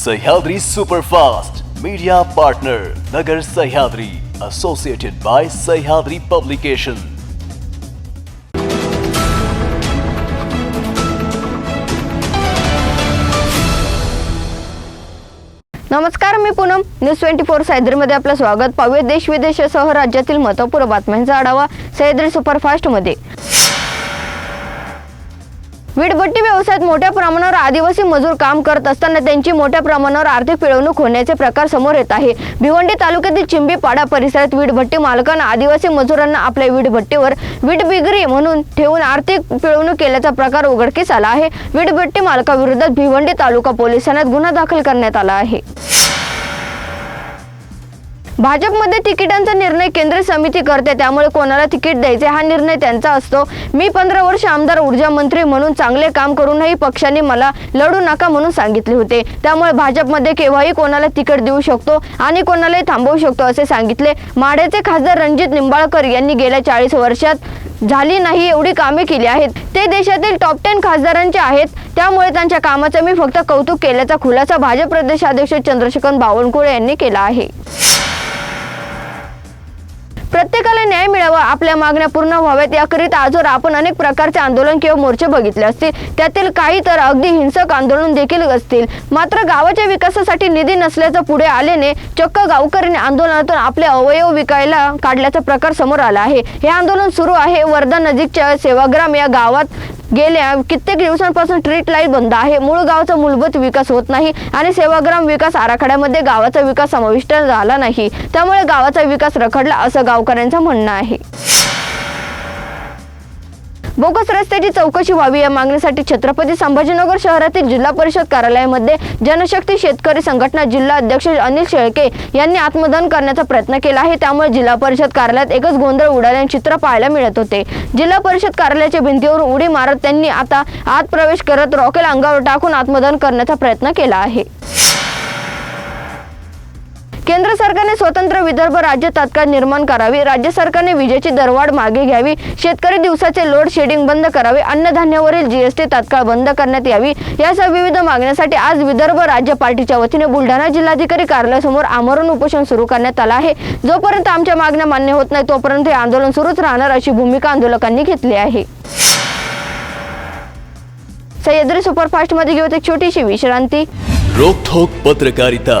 Sahyadri superfast media partner Nagar Sahyadri associated by Sahyadri publication नमस्कार मी Poonam. News twenty four सह्याद्रीमध्ये आपलं स्वागत. पाहूया देश विदेशासह राज्यातील महत्त्वपूर्ण बातम्यांचा आढावा सह्याद्री सुपरफास्टमध्ये. वीटभट्टी व्यवसायात मोठ्या प्रमाणावर आदिवासी मजूर काम करत असताना त्यांची मोठ्या प्रमाणावर आर्थिक पिळवणूक होण्याचे प्रकार समोर येत आहे. भिवंडी तालुक्यातील चिंबीपाडा परिसरात वीटभट्टी मालकांना आदिवासी मजुरांना आपल्या वीटभट्टीवर वीट बिगरी म्हणून ठेवून आर्थिक पिळवणूक केल्याचा प्रकार उघडकीस आला आहे. वीटभट्टी मालकाविरोधात भिवंडी तालुका पोलिसांना ठाण्यात गुन्हा दाखल करण्यात आला आहे. भाजपमध्ये तिकिटांचा निर्णय केंद्रीय समिती करते त्यामुळे कोणाला तिकीट द्यायचे हा निर्णय त्यांचा असतो. मी पंधरा वर्ष आमदार ऊर्जा मंत्री म्हणून चांगले काम करूनही पक्षाने मला लढू नका म्हणून सांगितले होते. त्यामुळे भाजपमध्ये केव्हाही कोणाला तिकीट देऊ शकतो आणि कोणालाही थांबवू शकतो असे सांगितले. माढ्याचे खासदार रणजित निंबाळकर यांनी गेल्या चाळीस वर्षात झाली नाही एवढी कामे केली आहेत. ते देशातील टॉप टेन खासदारांचे आहेत. त्यामुळे त्यांच्या कामाचं मी फक्त कौतुक केल्याचा खुलासा भाजप प्रदेशाध्यक्ष चंद्रशेखर बावनकुळे यांनी केला आहे. प्रत्येकाला न्याय मिळावा आपल्या मागण्या पूर्ण व्हाव्यात. याकरिता आजवर आपण अनेक प्रकारचे आंदोलन किंवा मोर्चे बघितले असतील. त्यातील काही तर अगदी हिंसक आंदोलन देखील असतील. मात्र गावाच्या विकासासाठी निधी नसल्याचं पुढे आल्याने चक्क गावकऱ्यांनी आंदोलनातून आपले अवयव विकायला काढल्याचा प्रकार समोर आला आहे. हे आंदोलन सुरू आहे वर्धा नजीकच्या सेवाग्राम या गावात. गेल्या कित्येक दिवसांपासून स्ट्रीट लाइट बंद आहे. मूळ गावाचा मूलभूत विकास होत नाही आणि सेवाग्राम विकास आराखड्यामध्ये गावाचा विकास समाविष्ट झाला नाही. त्यामुळे गावाचा विकास रखडला असं गावकऱ्यांचं म्हणणं आहे. बोगस रस्त्याची चौकशी व्हावी या मागणीसाठी छत्रपती संभाजीनगर शहरातील जिल्हा परिषद कार्यालयामध्ये जनशक्ती शेतकरी संघटना जिल्हा अध्यक्ष अनिल शेळके यांनी आत्मदान करण्याचा प्रयत्न केला आहे. त्यामुळे जिल्हा परिषद कार्यालयात एकच गोंधळ उडाल्याने चित्र पाहायला मिळत होते. जिल्हा परिषद कार्यालयाच्या भिंतीवर उडी मारत त्यांनी आता आत प्रवेश करत रॉकेल अंगावर टाकून आत्मदान करण्याचा प्रयत्न केला आहे. केंद्र सरकारने स्वतंत्र विदर्भ राज्य तात्काळ निर्माण करावी. राज्य सरकारने विजेची दरवाढ मागे घ्यावी. शेतकरी दिवसाचे लोड शेडिंग बंद करावे. अन्नधान्यावरील जीएसटी तात्काळ बंद करण्यात यावी. यासह विविध मागण्यासाठी आज विदर्भ राज्य पार्टीच्या वतीने बुलढाणा जिल्हाधिकारी कार्यालयासमोर आमरण उपोषण सुरू करण्यात आलं आहे. जोपर्यंत आमच्या मागण्या मान्य होत नाही तोपर्यंत हे आंदोलन सुरूच राहणार अशी भूमिका आंदोलकांनी घेतली आहे. सह्याद्री सुपरफास्टमध्ये घेऊन एक छोटीशी विश्रांती. रोखोक पत्रकारिता.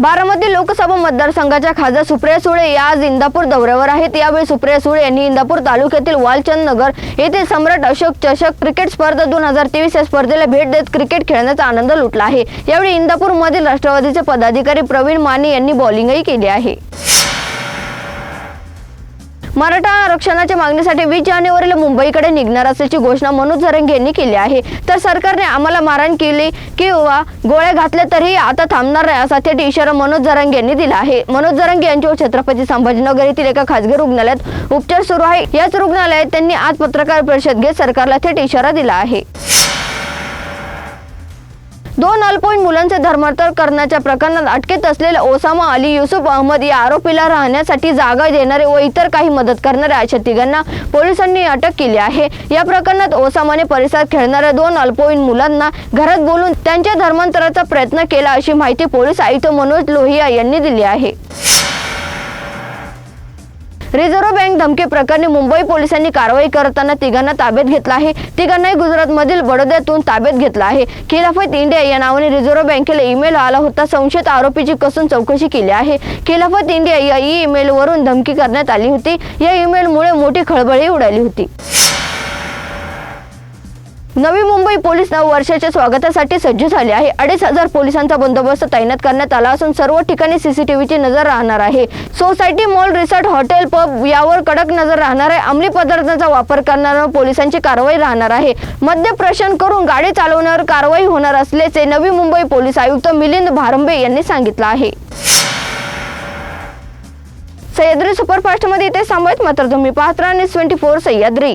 बारामती लोकसभा मतदारसंघाच्या खासदार सुप्रिया सुळे या आज इंदापूर दौऱ्यावर आहेत. यावेळी सुप्रिया सुळे यांनी इंदापूर तालुक्यातील वालचंद नगर येथे सम्राट अशोक चषक क्रिकेट स्पर्धा दोन हजार तेवीस या स्पर्धेला भेट देत क्रिकेट खेळण्याचा आनंद लुटला आहे. यावेळी इंदापूरमधील राष्ट्रवादीचे पदाधिकारी प्रवीण माने यांनी बॉलिंगही केली आहे. मराठा आरक्षणाच्या मागणीसाठी वीस जानेवारीला मुंबईकडे निघणार असल्याची घोषणा मनोज जरंगे यांनी केली आहे. तर सरकारने आम्हाला मारहाण केली किंवा गोळ्या घातल्या तरीही आता थांबणार नाही असा थेट इशारा मनोज जरंगे यांनी दिला आहे. मनोज जरंगे यांच्यावर छत्रपती संभाजीनगर येथील एका खासगी रुग्णालयात उपचार सुरू आहे. याच रुग्णालयात त्यांनी आज पत्रकार परिषद घेत सरकारला थेट इशारा दिला आहे. दोन अल्पवयीन मुलांचे धर्मांतर करण्याच्या प्रकरणात अटकेत असलेल्या ओसामा अली युसुफ अहमद या आरोपीला राहण्यासाठी जागा देणारे व इतर काही मदत करणाऱ्या अशा तिघांना पोलिसांनी अटक केली आहे. या प्रकरणात ओसामाने परिसरात खेळणाऱ्या दोन अल्पवयीन मुलांना घरात बोलून त्यांच्या धर्मांतराचा प्रयत्न केला अशी माहिती पोलीस आयुक्त मनोज लोहिया यांनी दिली आहे. रिझर्व्ह बँक धमकी प्रकरणी मुंबई पोलिसांनी कारवाई करताना तिघांना ताब्यात घेतला आहे. तिघांनाही गुजरातमधील बडोद्यातून ताब्यात घेतला आहे. खिलाफत इंडिया या नावाने रिझर्व्ह बँकेला ईमेल आला होता. संशयित आरोपीची कसून चौकशी केली आहे. खिलाफत इंडिया या ई ईमेलवरून धमकी करण्यात आली होती. या ईमेलमुळे मोठी खळबळही उडाली होती. नवी मुंबई पोलीस नव वर्षाच्या स्वागतासाठी सज्ज झाले आहे. अडीच हजार पोलिसांचा बंदोबस्त तैनात करण्यात आला असून सर्व ठिकाणी सीसीटीव्हीची नजर राहणार आहे. Society mall resort hotel pub यावर कडक नजर राहणार आहे. अंमली पदार्थांचा वापर करणाऱ्या पोलिसांची कारवाई राहणार आहे. मद्यप्राशन करून गाडी चालवण्यावर कारवाई होणार असल्याचे नवी मुंबई पोलीस आयुक्त मिलिंद भारंबे यांनी सांगितलं आहे. सह्याद्री सुपरफास्टमध्ये इथे सांभाळत मात्र तुम्ही पाहत राहणे ट्वेंटी फोर सह्याद्री.